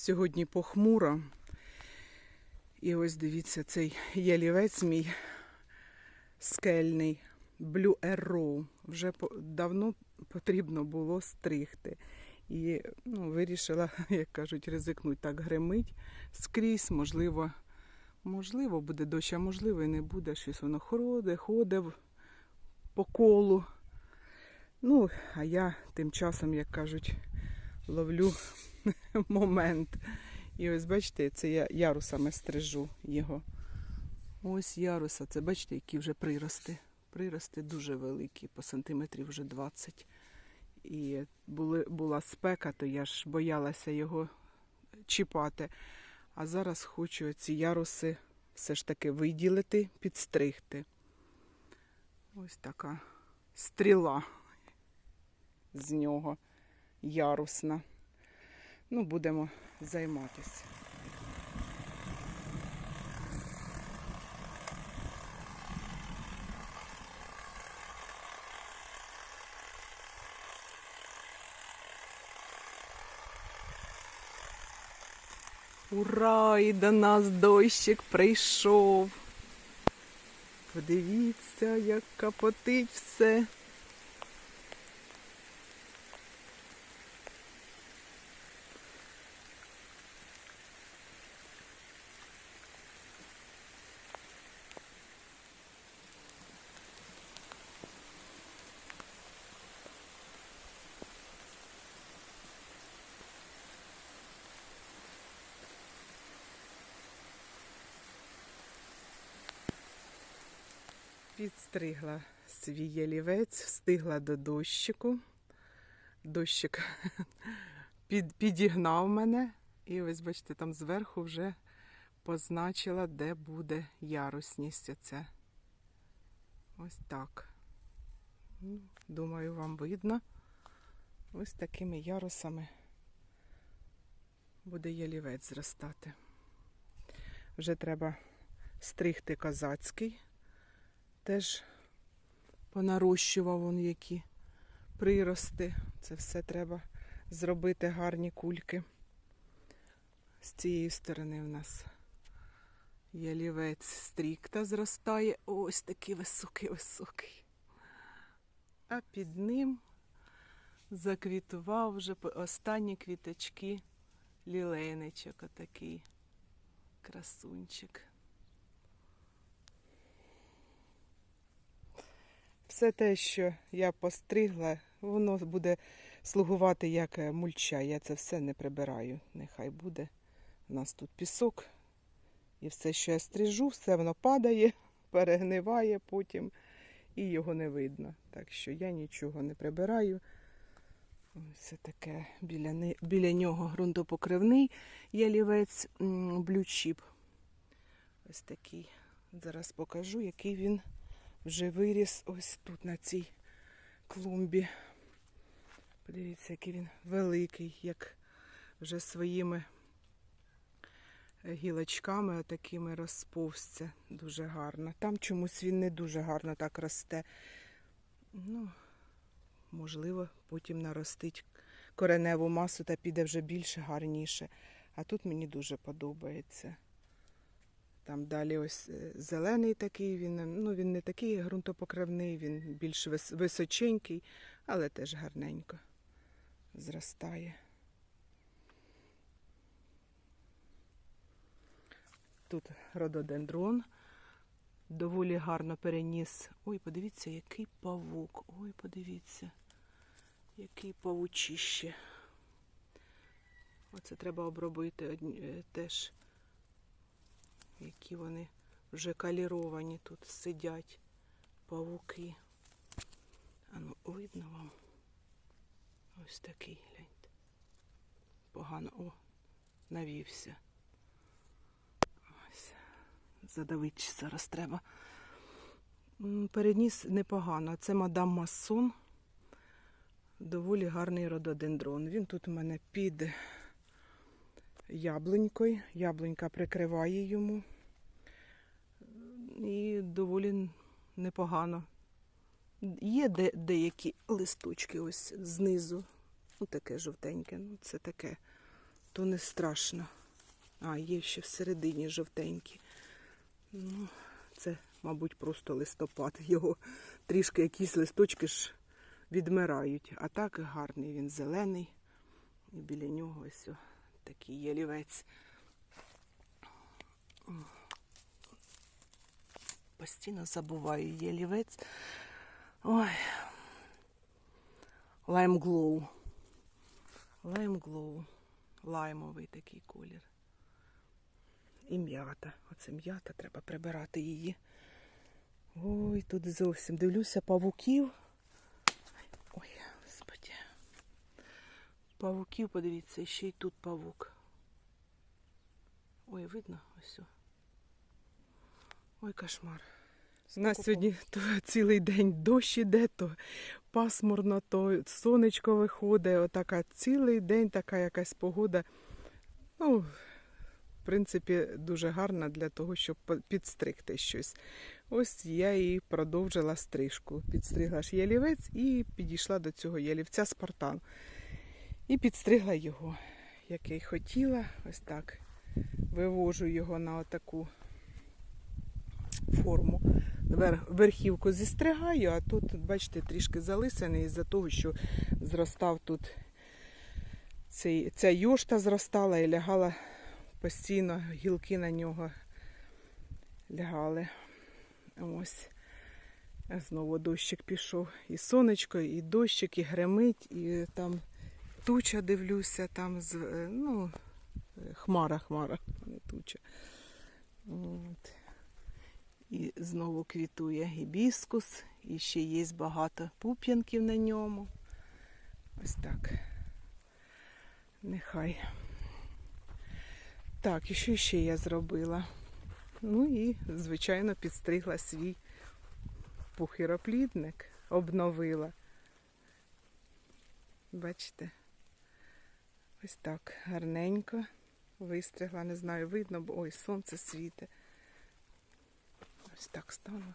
Сьогодні похмуро. І ось дивіться, цей ялівець мій скельний Blue Arrow. Вже давно потрібно було стригти. І ну, вирішила, як кажуть, ризикнуть так гримить скрізь. Можливо, можливо, буде дощ, а можливо, і не буде. Щось воно ходить, ходить по колу. Ну, а я тим часом, як кажуть, ловлю момент. І ось бачите, це я ярусами стрижу його. Ось яруса, це бачите, які вже прирости. Прирости дуже великі, по сантиметрів вже 20. І були, була спека, то я ж боялася його чіпати. А зараз хочу ці яруси все ж таки виділити, підстригти. Ось така стріла з нього ярусна. Ну, будемо займатися. Ура! І до нас дощик прийшов. Подивіться, як капотить все. Підстригла свій ялівець, встигла до дощику. Дощик під, підігнав мене. І ось, бачите, там зверху вже позначила, де буде ярусність оця. Ось так. Ну, Думаю, вам видно. Ось такими ярусами буде ялівець зростати. Вже треба стригти козацький теж понарощував он які прирости. Це все треба зробити гарні кульки. З цієї сторони в нас ялівець стрікта зростає. Ось такий високий-високий. А під ним заквітував вже останні квіточки лілейничок, отакий красунчик. Все те, що я постригла, воно буде слугувати як е, мульча. Я це все не прибираю. Нехай буде. У нас тут пісок. І все, що я стрижу, все воно падає, перегниває потім і його не видно. Так що я нічого не прибираю. Ось таке біля, біля нього ґрунтопокривний ялівець блючіп. Ось такий. Зараз покажу, який він вже виріс ось тут на цій клумбі. Подивіться, який він великий, як вже своїми е, гілочками отакими розповзся. Дуже гарно. Там чомусь він не дуже гарно так росте. Ну, можливо, потім наростить кореневу масу та піде вже більше гарніше. А тут мені дуже подобається. Там далі ось е, зелений такий, він, ну, він не такий ґрунтопокривний, він більш височенький, але теж гарненько зростає. Тут рододендрон доволі гарно переніс. Ой, подивіться, який павук. Ой, подивіться, який павучище. Оце треба обробити е, теж які вони вже каліровані тут сидять павуки. А ну, видно вам. Ось такий, гляньте. Погано, о, навівся. Ось. Задавить зараз треба. М, Переніс непогано. Це мадам Масон. Доволі гарний рододендрон. Він тут у мене під яблунькою. Яблунька прикриває йому. І доволі непогано. Є де, деякі листочки ось знизу. Ну, таке жовтеньке. Ну, це таке то не страшно. А, є ще всередині жовтенькі. Ну, це, мабуть, просто листопад. Його трішки якісь листочки ж відмирають. А так гарний він зелений. І біля нього ось такий ялівець. Постійно забуваю ялівець. Ой. Лайм глоу. Лайм глоу. Лаймовий такий колір. І м'ята. Оце м'ята, треба прибирати її. Ой, тут зовсім дивлюся павуків. Ой, господи. Павуків, подивіться, ще й тут павук. Ой, видно ось. Ой, кошмар. У нас сьогодні то цілий день дощ іде, то пасмурно, то сонечко виходить. Отака цілий день така якась погода. Ну, в принципі, дуже гарна для того, щоб підстригти щось. Ось я і продовжила стрижку. Підстригла ж ялівець і підійшла до цього ялівця Спартан. І підстригла його, як я й хотіла. Ось так. Вивожу його на отаку форму. Верхівку зістригаю, а тут, бачите, трішки залисаний із-за того, що зростав тут цей, ця йошта зростала і лягала постійно, гілки на нього лягали. Ось. Знову дощик пішов. І сонечко, і дощик, і гремить, і там туча дивлюся, там з, е, ну, хмара, хмара, не туча. От. І знову квітує гібіскус, і ще є багато пуп'янків на ньому. Ось так. Нехай. Так, і що ще я зробила? Ну і, звичайно, підстригла свій пухироплідник, обновила. Бачите? Ось так гарненько вистригла, не знаю, видно, бо ой, сонце світить. Ось так стану.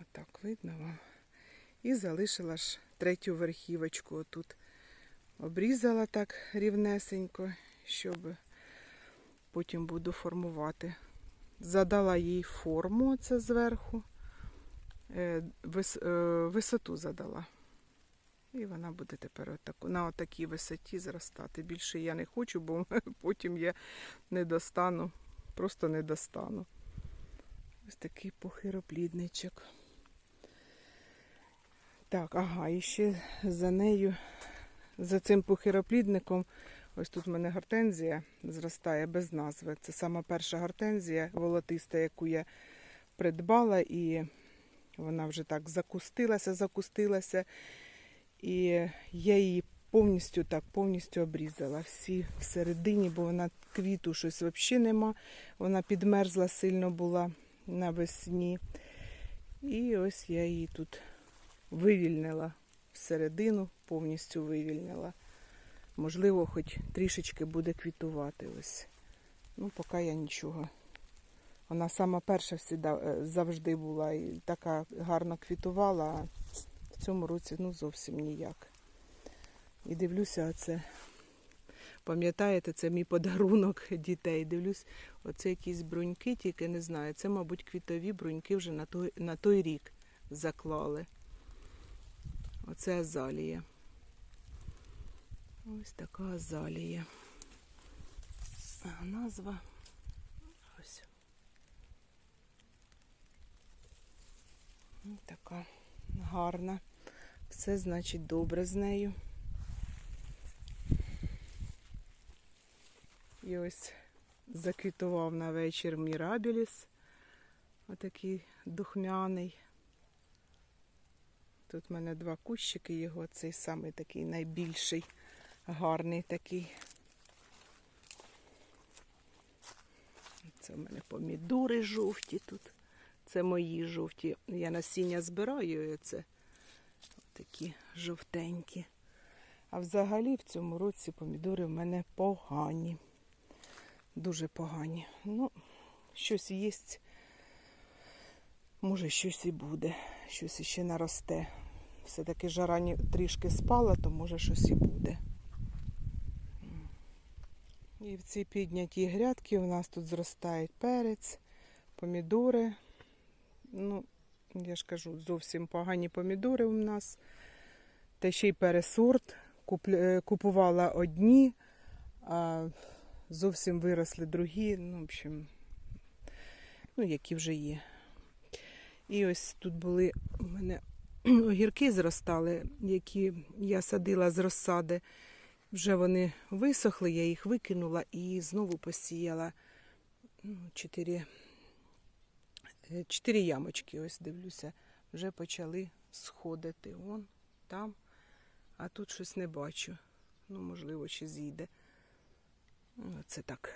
Отак видно вам. І залишила ж третю верхівочку отут. Обрізала так рівнесенько, щоб потім буду формувати. Задала їй форму оце зверху, е, е, висоту задала. І вона буде тепер отаку, на отакій висоті зростати. Більше я не хочу, бо потім я не достану, просто не достану. Ось такий похироплідничок. Так, ага, і ще за нею, за цим похироплідником, ось тут в мене гортензія зростає без назви. Це сама перша гортензія волотиста, яку я придбала, і вона вже так закустилася, закустилася. І я її повністю так, повністю обрізала. Всі всередині, бо вона квіту щось взагалі нема. Вона підмерзла сильно була навесні. І ось я її тут вивільнила всередину, повністю вивільнила. Можливо, хоч трішечки буде квітувати. Ось. Ну, поки я нічого. Вона сама перша е, завжди була і така гарно квітувала, цьому році ну, зовсім ніяк. І дивлюся, оце. Пам'ятаєте, це мій подарунок дітей. Дивлюсь, оце якісь бруньки, тільки не знаю. Це, мабуть, квітові бруньки вже на той, на той рік заклали. Оце азалія. Ось така азалія. А назва. Ось така гарна. Все значить добре з нею. І ось заквітував на вечір мірабіліс. Отакий духмяний. Тут в мене два кущики його, цей самий такий найбільший, гарний такий. Це в мене помідори жовті тут. Це мої жовті. Я насіння збираю, це такі жовтенькі. А взагалі в цьому році помідори в мене погані. Дуже погані. Ну, щось є. Може, щось і буде, щось іще наросте. Все-таки жара трішки спала, то може щось і буде. І в цій піднятій грядці у нас тут зростають перець, помідори. Ну, я ж кажу, зовсім погані помідори у нас. Та ще й пересорт. Е, Купувала одні, а зовсім виросли другі. Ну, в общем, ну, які вже є. І ось тут були у мене огірки зростали, які я садила з розсади. Вже вони висохли, я їх викинула і знову посіяла ну, чотири ямочки, ось дивлюся, вже почали сходити. Вон там, а тут щось не бачу. Ну, можливо, ще зійде. Це так.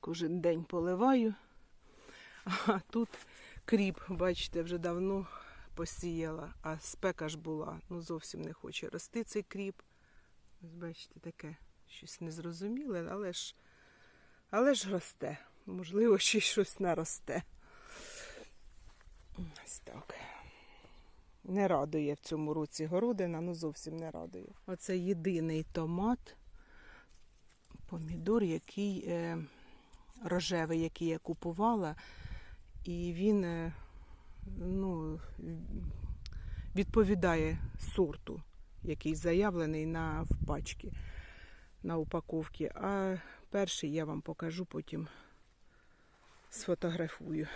Кожен день поливаю. А тут кріп, бачите, вже давно посіяла, а спека ж була. Ну, зовсім не хоче рости цей кріп. Ось бачите, таке щось незрозуміле, але ж, але ж росте. Можливо, ще щось наросте. Ось так. Не радує в цьому році городина, ну зовсім не радує. Оце єдиний томат, помідор, який е, рожевий, який я купувала, і він е, ну, відповідає сорту який заявлений на пачці, на упаковці. А перший я вам покажу, потім сфотографую,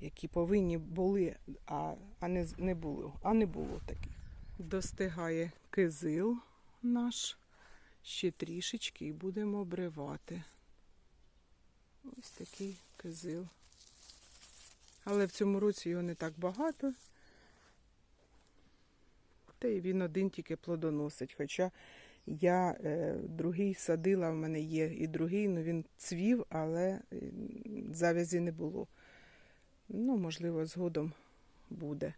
які повинні були, а, а не, не було. А не було таких. Достигає кизил наш. Ще трішечки і будемо обривати. Ось такий кизил. Але в цьому році його не так багато. Та й він один тільки плодоносить. Хоча я е, другий садила, в мене є і другий, ну він цвів, але завязі не було. Ну, можливо, згодом буде.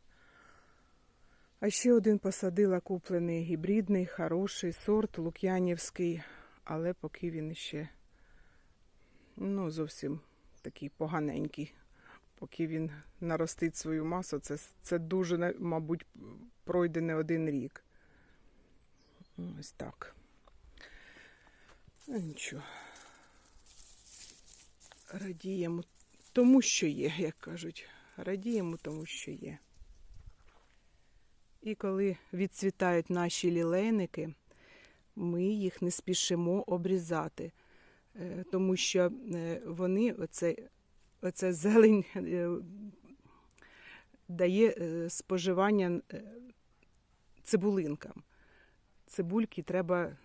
А ще один посадила куплений гібридний, хороший сорт, лук'янівський, але поки він ще ну, зовсім такий поганенький. Поки він наростить свою масу, це, це дуже, мабуть, пройде не один рік. Ось так. Ну, нічого. Радіємо тому, що є, як кажуть. Радіємо тому, що є. І коли відцвітають наші лілейники, ми їх не спішимо обрізати, Е, тому що е, вони, оце, оце зелень е, дає споживання цибулинкам. Цибульки треба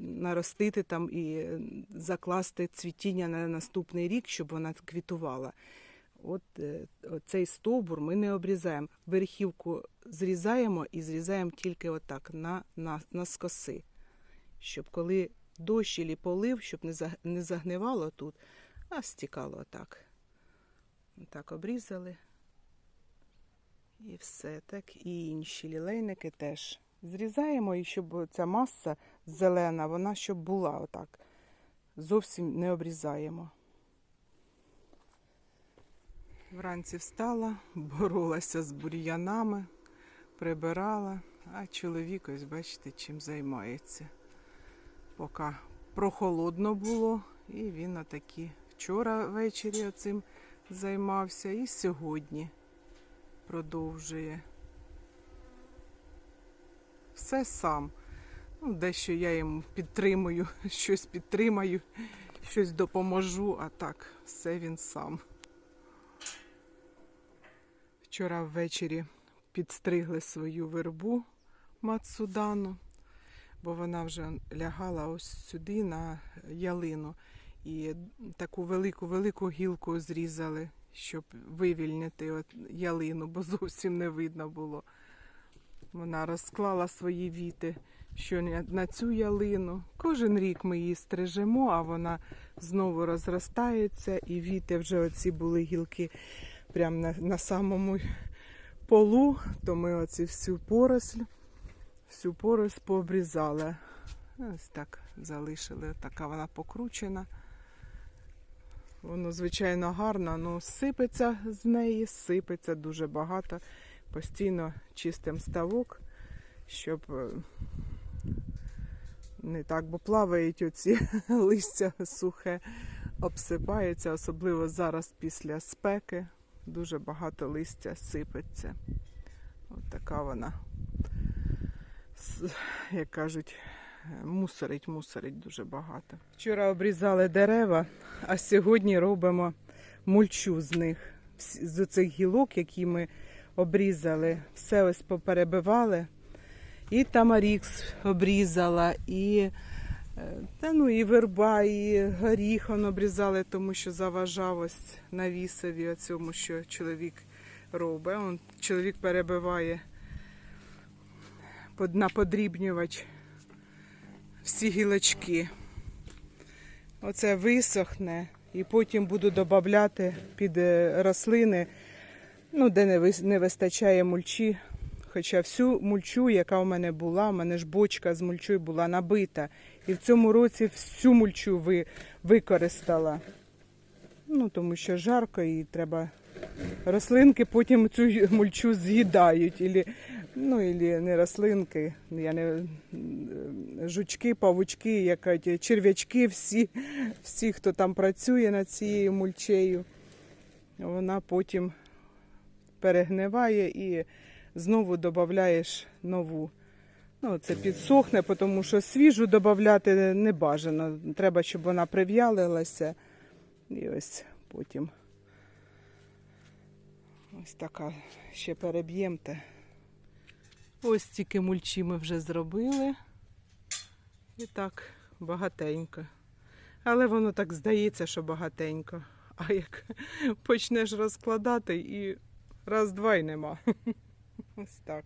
наростити там і закласти цвітіння на наступний рік, щоб вона квітувала. От е, цей стовбур ми не обрізаємо. Верхівку зрізаємо і зрізаємо тільки отак на, на, на скоси. Щоб коли дощ і полив, щоб не загнивало тут, а стікало отак. Так обрізали. І все. Так і інші лілейники теж. Зрізаємо, і щоб ця маса зелена, вона щоб була отак. Зовсім не обрізаємо. Вранці встала, боролася з бур'янами, прибирала, а чоловік, ось бачите, чим займається. Поки прохолодно було, і він отакі вчора ввечері оцим займався, і сьогодні продовжує. Все сам. Ну, дещо я йому підтримую, щось підтримаю, щось допоможу, а так, все він сам. Вчора ввечері підстригли свою вербу Мацудану, бо вона вже лягала ось сюди на ялину. І таку велику-велику гілку зрізали, щоб вивільнити от ялину, бо зовсім не видно було. Вона розклала свої віти, що на- цю ялину. Кожен рік ми її стрижемо, а вона знову розростається, і віти вже оці були гілки прямо на, на самому полу, то ми оці всю поросль, всю поросль пообрізали. Ось так залишили. Така вона покручена. Воно, звичайно, гарно, але сипеться з неї, сипеться дуже багато. Постійно чистим ставок, щоб е, не так, бо плавають оці листя сухе, обсипається, особливо зараз після спеки. Дуже багато листя сипеться. От така вона, як кажуть, мусорить, мусорить дуже багато. Вчора обрізали дерева, а сьогодні робимо мульчу з них. З цих гілок, які ми обрізали, все ось поперебивали. І тамарікс обрізала, і, е, та, ну, і верба, і горіх он обрізали, тому що заважав ось навісові оцьому, що чоловік робить. Он, чоловік перебиває на подрібнювач всі гілочки. Оце висохне, і потім буду додати під е, рослини, ну, де не, не вистачає мульчі. Хоча всю мульчу, яка в мене була, у мене ж бочка з мульчою була набита. І в цьому році всю мульчу ви, використала. Ну, тому що жарко і треба. Рослинки потім цю мульчу з'їдають. Ілі, ну, ілі не рослинки, я не, жучки, павучки, як черв'ячки, всі, всі, хто там працює над цією мульчею, вона потім перегниває і знову додаєш нову. Ну, це підсохне, тому що свіжу додати не бажано. Треба, щоб вона прив'ялилася. І ось потім. Ось така ще переб'ємте. Ось тільки мульчі ми вже зробили. І так багатенько. Але воно так здається, що багатенько. А як почнеш розкладати і раз-два й нема. Ось так.